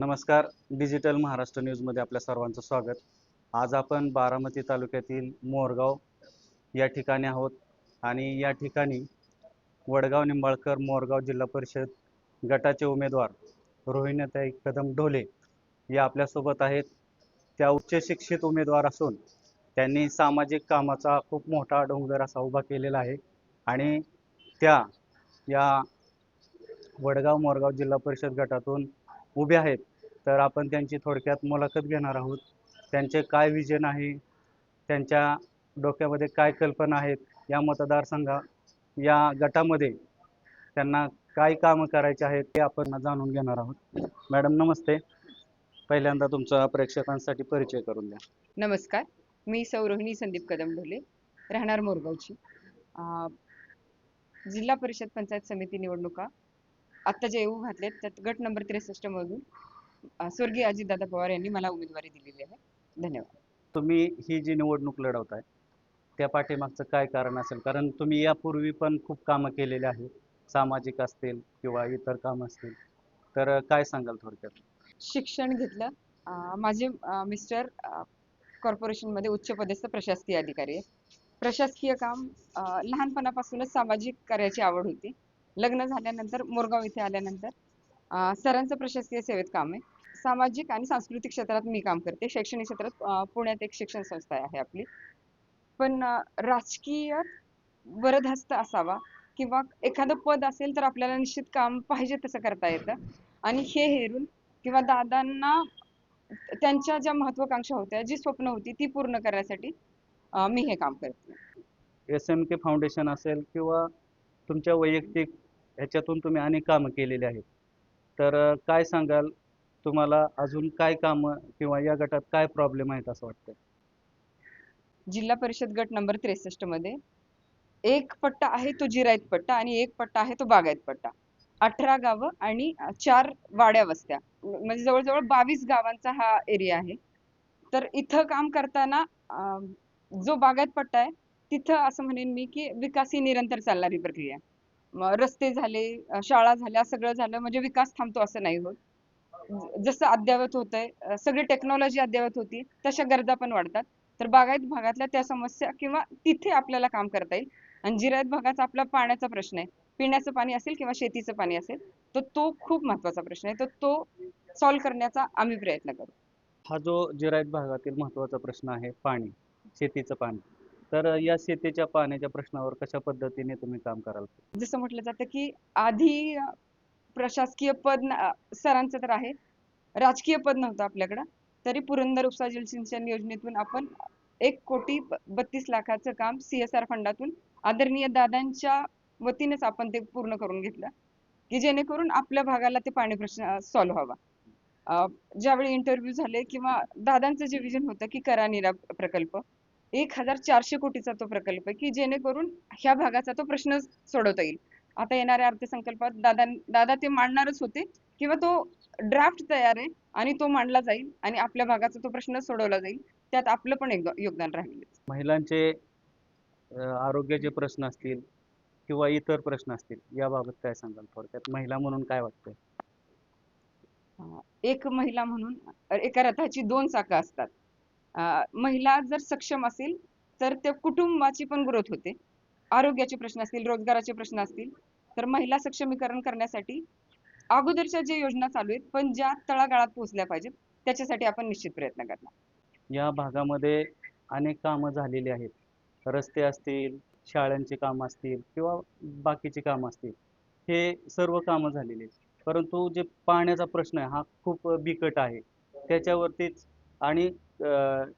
नमस्कार. डिजिटल महाराष्ट्र न्यूजमध्ये आपल्या सर्वांचं स्वागत. आज आपण बारामती तालुक्यातील मोरगाव या ठिकाणी आहोत आणि या ठिकाणी वडगाव निंबाळकर मोरगाव जिल्हा परिषद गटाचे उमेदवार रोहिणीताई कदम ढोले या आपल्यासोबत आहेत. त्या उच्च शिक्षित उमेदवार असून त्यांनी सामाजिक कामाचा खूप मोठा डोंगर असा उभा केलेला आहे आणि त्या या वडगाव मोरगाव जिल्हा परिषद गटातून उभे आहेत. तर आपण त्यांची थोडक्यात मुलाखत घेणार आहोत. त्यांचे काय विजन आहे? त्यांच्या डोक्यामध्ये काय कल्पना आहेत? या मतदारसंघा या गटामध्ये त्यांना काय कामं करायचे आहेत ते आपण जाणून घेणार आहोत. मॅडम नमस्ते. पहिल्यांदा तुमचा प्रेक्षकांसाठी परिचय करून द्या. नमस्कार. मी सौरोहिणी संदीप कदम ढोले राहणार मोरगावची. जिल्हा परिषद पंचायत समिती निवडणुका. आत्ता जे येऊ घातलेत त्यात गट नंबर त्रेसष्ट मधून स्वर्गीय अजितदादा पवार यांनी मला उमेदवारी दिलेली आहे. धन्यवाद. तुम्ही ही जी निवडणूक लढवताय त्या पाठीमागचं काय कारण असेल? कारण तुम्ही यापूर्वी पण खूप कामं केलेली आहेत. सामाजिक असतील किंवा इतर कामं असतील. तर काय सांगाल थोडक्यात? शिक्षण घेतलं. माझे मिस्टर कॉर्पोरेशनमध्ये उच्च पदस्थ प्रशासकीय अधिकारी आहे प्रशासकीय काम लहानपणापासूनच सामाजिक कार्याची आवड होती. लग्न झाल्यानंतर मोरगाव इथे आल्यानंतर सरांचं प्रशासकीय सेवेत काम आहे. सामाजिक आणि सांस्कृतिक क्षेत्रात मी काम करते. शैक्षणिक क्षेत्रात पुण्यात एक शिक्षण संस्था आहे आपली. पण राजकीय वरदहस्त असावा किंवा एखादं पद असेल तर आपल्याला निश्चित काम पाहिजे तसं करता येतं. आणि हे हेरून किंवा दादांना त्यांच्या ज्या महत्वाकांक्षा होत्या जी स्वप्न होती ती पूर्ण करण्यासाठी मी हे काम करते. एस एम के फाउंडेशन असेल किंवा तुमच्या वैयक्तिक ह्याच्यातून तुम्ही अनेक कामं केलेली आहेत. तर काय सांगाल? तुम्हाला अजून काय कामं किंवा या गटात काय प्रॉब्लेम आहेत असं वाटतं जिल्हा परिषद गट नंबर त्रेसष्टमध्ये एक पट्टा आहे तो जिरायत पट्टा आणि एक पट्टा आहे तो बागायत पट्टा. अठरा गावं आणि चार वाड्या वस्त्या. म्हणजे जवळजवळ बावीस गावांचा हा एरिया आहे. तर इथं काम करताना जो बागायत पट्टा आहे तिथं असं म्हणेन मी की विकास ही निरंतर चालणारी प्रक्रिया आहे. रस्ते झाले शाळा झाल्या सगळं झालं म्हणजे विकास थांबतो असं नाही होत. जसं अद्ययावत होतंय सगळी टेक्नॉलॉजी अद्ययावत होती तशा गरजा पण वाढतात. तर बागायत भागातल्या त्या समस्या किंवा तिथे आपल्याला काम करता येईल. आणि जिरायत भागाचा आपला पाण्याचा प्रश्न आहे. पिण्याचं पाणी असेल किंवा शेतीचं पाणी असेल तर तो खूप महत्त्वाचा प्रश्न आहे. तर तो सॉल्व्ह करण्याचा आम्ही प्रयत्न करू. हा जो जिरायत भागातील महत्त्वाचा प्रश्न आहे पाणी शेतीचं पाणी. तर या शेतीच्या पाण्याच्या प्रश्नावर कशा पद्धतीने तुम्ही काम कराल? जसं म्हटलं जातं की आधी प्रशासकीय पद सरांचं तर आहे. राजकीय पद नव्हतं आपल्याकडं. तरी पुरंदर उपसा जलसिंचन योजनेतून आपण एक कोटी बत्तीस लाखाचं काम सीएसआर फंडातून आदरणीय दादांच्या वतीनेच आपण ते पूर्ण करून घेतलं की जेणेकरून आपल्या भागाला ते पाणी प्रश्न सॉल्व्ह व्हावा. ज्यावेळी इंटरव्ह्यू झाले किंवा दादांचं जे विजन होतं की करा निरा प्रकल्प एक हजार चारशे कोटीचा तो प्रकल्प आहे की जेणेकरून ह्या भागाचा तो प्रश्न सोडवता येईल. आता येणाऱ्या अर्थसंकल्पात दादा दादा ते मांडणारच होते किंवा तो ड्राफ्ट तयार आहे आणि तो मांडला जाईल आणि आपल्या भागाचा तो प्रश्न सोडवला जाईल त्यात आपलं पण एक योगदान राहील. महिलांचे आरोग्याचे प्रश्न असतील किंवा इतर प्रश्न असतील याबाबत काय सांगाल थोडक्यात? महिला म्हणून काय वाटतंय? एक महिला म्हणून एका रथाची दोन चाकं असतात. महिला जर सक्षम असेल तर त्या कुटुंबाची पण ग्रोथ होते. आरोग्याचे प्रश्न असतील रोजगाराचे प्रश्न असतील तर महिला सक्षमीकरण करण्यासाठी अगोदरच्या ज्या योजना चालू आहेत पण ज्या तळागाळात पोहोचल्या पाहिजेत त्याच्यासाठी आपण निश्चित प्रयत्न करणार. या भागामध्ये अनेक कामं झालेली आहेत. रस्ते असतील शाळांची कामं असतील किंवा बाकीची कामं असतील हे सर्व कामं झालेली आहेत. परंतु जे पाण्याचा प्रश्न आहे हा खूप बिकट आहे. त्याच्यावरतीच आणि अ,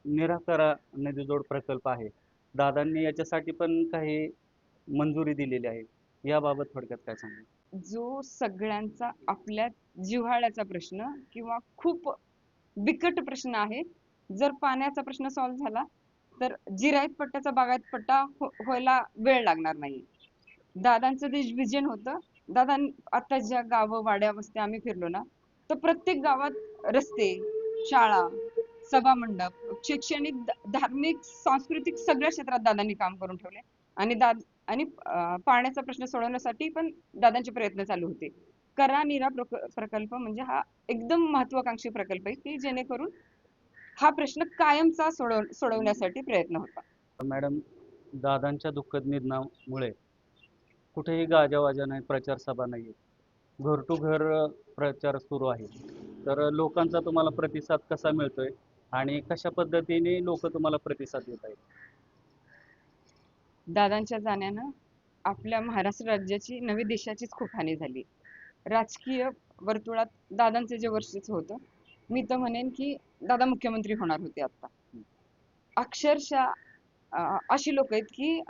निराकरा नदीजोड प्रकल्प आहे. दादांनी याच्यासाठी पण काही मंजुरी दिलेली आहे. याबाबत थोडक्यात काय सांगा जो सगळ्यांचा आपल्या जिव्हाळ्याचा प्रश्न किंवा खूप बिकट प्रश्न आहे. जर पाण्याचा प्रश्न सॉल्व्ह झाला तर जिरायत पट्ट्याचा बागायत पट्टा हो- व्हायला वेळ लागणार नाही. दादांचं जे विजन होतं दादा आता ज्या गावं वाड्या वस्त्या आम्ही फिरलो ना तर प्रत्येक गावात रस्ते शाळा सभा मंडप शैक्षणिक धार्मिक सांस्कृतिक सगळ्या क्षेत्रात दादांनी काम करून ठेवले. आणि दाद आणि पाण्याचा प्रश्न सोडवण्यासाठी पण दादांचे प्रयत्न चालू होते. करा निरा प्रकल्प म्हणजे हा एकदम महत्वाकांक्षी प्रकल्प आहे की जेणेकरून हा प्रश्न कायमचा सोडव सोडवण्यासाठी प्रयत्न होता. मॅडम दादांच्या दुःखद निधनामुळे कुठेही गाजावाजा नाही प्रचार सभा नाही घर टू घर प्रचार सुरू आहे. तर लोकांचा तुम्हाला प्रतिसाद कसा मिळतोय? आणि कशा पद्धतीने लोक तुम्हाला प्रतिसाद देत आहेत? दादांच्या जाण्यानं आपल्या महाराष्ट्र राज्याची नवी देशाचीच खूप हानी झाली. राजकीय वर्तुळात दादांचे जे वर्षच होतं मी तर म्हणेन की दादा मुख्यमंत्री होणार होते आता. अक्षरशः अं, अशी लोक आहेत की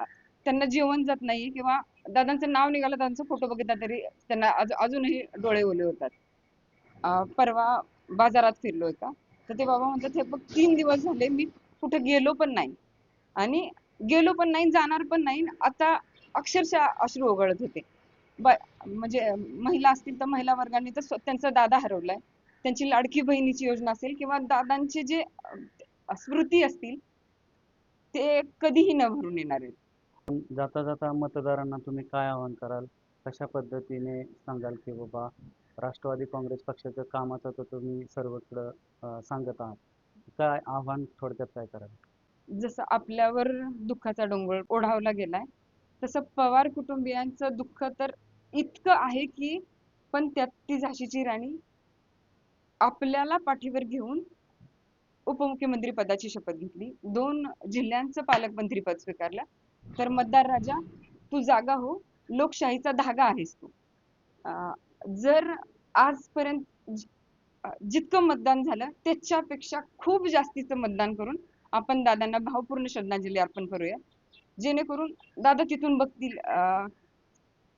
त्यांना जेवण जात नाही किंवा दादांचं नाव निघालं दादांचा फोटो बघितला तरी त्यांना अजूनही डोळे ओले होतात. अं, परवा बाजारात फिरलो होता. तर ते बाबा म्हणतात हे बघ तीन दिवस झाले मी कुठे गेलो पण नाही. आणि गेलो पण नाही जाणार पण नाही. आता अक्षरशः अश्रू ओघळत होते. म्हणजे महिला असतील तर महिला वर्गाने तर त्यांचा दादा हरवलाय. त्यांची लाडकी बहिणीची योजना असेल किंवा दादांचे जे स्मृती असतील ते कधीही न भरून येणार आहेत. जाता जाता मतदारांना तुम्ही काय आवाहन कराल? कशा पद्धतीने सांगाल की बाबा राष्ट्रवादी काँग्रेस पक्षाचं कामाचं तर तुम्ही सर्वकडं सांगत आहात. काय आव्हान थोडक्यात काय कराल जसं आपल्यावर दुःखाचा डोंगर ओढावला गेलाय तसं पवार कुटुंबियांचं दुःख तर इतकं आहे की पण त्यात ती झाशीची राणी आपल्याला पाठीवर घेऊन उपमुख्यमंत्री पदाची शपथ घेतली. दोन जिल्ह्यांचं पालकमंत्री पद स्वीकारलं. तर मतदार राजा तू जागा हो. लोकशाहीचा धागा आहेस तू. अं, जर आजपर्यंत जितकं मतदान झालं त्याच्यापेक्षा खूप जास्तीचं मतदान करून आपण दादांना भावपूर्ण श्रद्धांजली अर्पण करूया. जेणेकरून दादा तिथून बघतील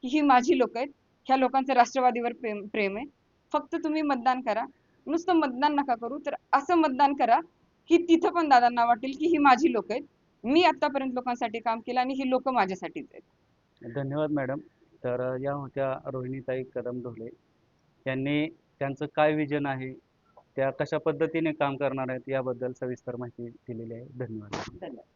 की ही माझी लोक आहेत. ह्या लोकांचं राष्ट्रवादीवर प्रेम प्रेम आहे. फक्त तुम्ही मतदान करा. नुसतं मतदान नका करू तर असं मतदान करा की तिथं पण दादांना वाटेल की ही माझी लोक आहेत. मी आतापर्यंत लोकांसाठी काम केलं आणि ही लोक माझ्यासाठीच आहेत. धन्यवाद मॅडम. तर या होत्या रोहिणीताई कदम ढोले यांनी त्यांचं काय विजन आहे? त्या कशा पद्धतीने काम करणार आहेत? याबद्दल सविस्तर माहिती दिलेली आहे. धन्यवाद. धन्यवाद.